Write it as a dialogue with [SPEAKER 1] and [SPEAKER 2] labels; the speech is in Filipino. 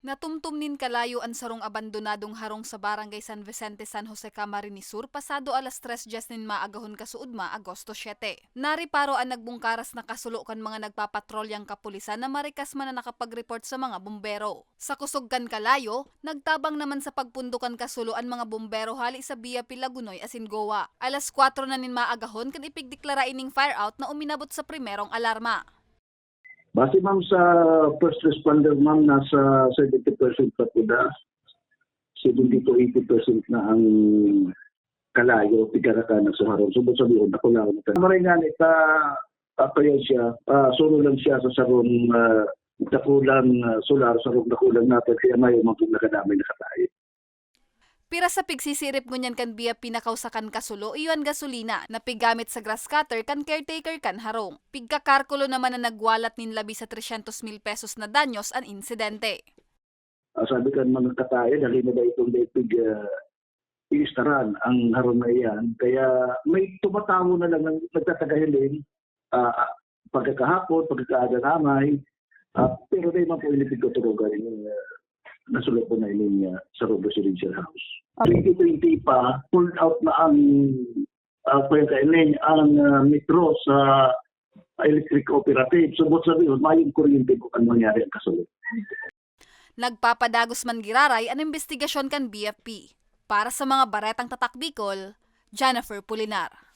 [SPEAKER 1] Natumtum nin kalayo ang sarong abandonadong harong sa barangay San Vicente, San Jose, Camarines Sur pasado alas 3 jas nin maagahon kasuudma Agosto 7. Nariparo ang nagbungkaras na kasulo mga nagpapatrolyang kapulisan na marikas man na nakapag-report sa mga bumbero. Sa kusugkan kalayo, nagtabang naman sa pagpundukan kasulo ang mga bumbero hali sa Via Pilagunoy asin Goa. Alas 4 na nin maagahon kan ipigdeklara ining fire out na uminabot sa primerong alarma.
[SPEAKER 2] Base ma'am sa first responder ma'am, nasa 70% pa po na. 70 to 80% na ang kalayo, tigarakan sa harong. Subot sa liyon, ako lang. Maray nga nita, apaya siya, uh, suno lang siya sa sarong uh, dakulang uh, solar, sarong dakulang natin, kaya may mga nakadamay nakatayo.
[SPEAKER 1] Pira sa pigsisirip ngunyan kan biya pinakausakan kasulo, iyon gasolina na pigamit sa grass cutter kan caretaker kan harong. Pigkakarkulo naman na nagwalat nin labi sa 300 mil pesos na danyos an insidente.
[SPEAKER 2] Uh, sabi kan mga katayo, dali na ba itong lepig uh, iistaran ang harong na iyan. Kaya may tumatawo na lang ng nagtatagahilin uh, pagkakahapon, pagkakaagamay, uh, pero di man po ilipid ko turugan yung uh, nasulat po na ining uh, sa Robo Residential House. 2020 pa, pulled out na ang uh, pagkakailin ang uh, metro sa electric operative. So, bot sabi, mayong kuryente po ang mangyari ang kasulot.
[SPEAKER 1] Nagpapadagos man giraray ang investigasyon kan BFP. Para sa mga baretang tatak Bicol, Jennifer Pulinar.